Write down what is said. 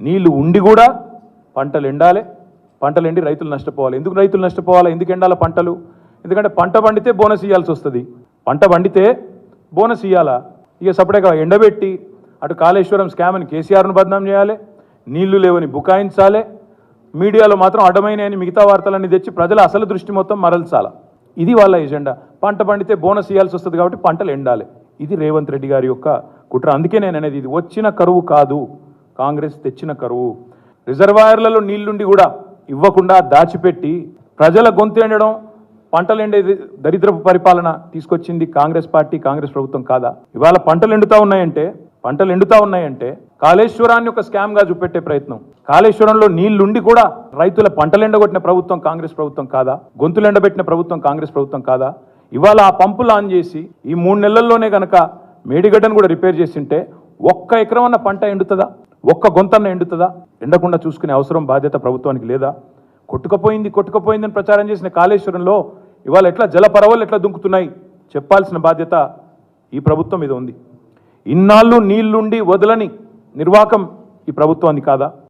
నీళ్ళు ఉండి కూడా పంటలు ఎండాలి. పంటలు ఎండి రైతులు నష్టపోవాలి. ఎందుకు రైతులు నష్టపోవాలి? ఎందుకు ఎండాలి పంటలు? ఎందుకంటే పంట పండితే బోనస్ ఇవ్వాల్సి వస్తుంది. పంట పండితే బోనస్ ఇవ్వాలా ఇక సపరేట్గా ఎండబెట్టి అటు కాళేశ్వరం స్కామ్ అని కేసీఆర్ను బదనాం చేయాలి. నీళ్ళు లేవని బుకాయించాలి. మీడియాలో మాత్రం అడ్డమైన మిగతా వార్తలన్నీ తెచ్చి ప్రజల అసలు దృష్టి మొత్తం మరల్చాల? ఇది వాళ్ళ ఎజెండా. పంట పండితే బోనస్ ఇవ్వాల్సి వస్తుంది కాబట్టి పంటలు ఎండాలి. ఇది రేవంత్ రెడ్డి గారి యొక్క కుట్ర. అందుకే నేను అనేది ఇది. వచ్చిన కరువు కాదు. కాంగ్రెస్ తెచ్చిన కరువు. రిజర్వాయర్లలో నీళ్ళుండి కూడా ఇవ్వకుండా దాచిపెట్టి ప్రజల గొంతు ఎండడం పంటలు ఎండే దరిద్రపు పరిపాలన తీసుకొచ్చింది కాంగ్రెస్ పార్టీ కాంగ్రెస్ ప్రభుత్వం కాదా? ఇవాళ పంటలు ఎండుతా ఉన్నాయంటే పంటలు ఎండుతా ఉన్నాయంటే కాళేశ్వరాన్ని ఒక స్కామ్గా చూపెట్టే ప్రయత్నం. కాళేశ్వరంలో నీళ్ళుండి కూడా రైతుల పంటలు ఎండగొట్టిన ప్రభుత్వం కాంగ్రెస్ ప్రభుత్వం కాదా? గొంతులు ఎండబెట్టిన ప్రభుత్వం కాంగ్రెస్ ప్రభుత్వం కాదా? ఇవాళ ఆ పంపులు ఆన్ చేసి ఈ మూడు నెలల్లోనే కనుక మేడిగడ్డను కూడా రిపేర్ చేసింటే ఒక్క ఎకరం అన్న పంట ఎండుతుందా? ఒక్క గొంతన్న ఎండుతుందా? ఎండకుండా చూసుకునే అవసరం బాధ్యత ప్రభుత్వానికి లేదా? కొట్టుకపోయింది కొట్టుకపోయిందని ప్రచారం చేసిన కాళేశ్వరంలో ఇవాళ ఎట్లా జలపరవలు ఎట్లా దుంకుతున్నాయి? చెప్పాల్సిన బాధ్యత ఈ ప్రభుత్వం మీద ఉంది. ఇన్నాళ్ళు నీళ్ళుండి వదలని నిర్వాకం ఈ ప్రభుత్వాన్ని కాదా?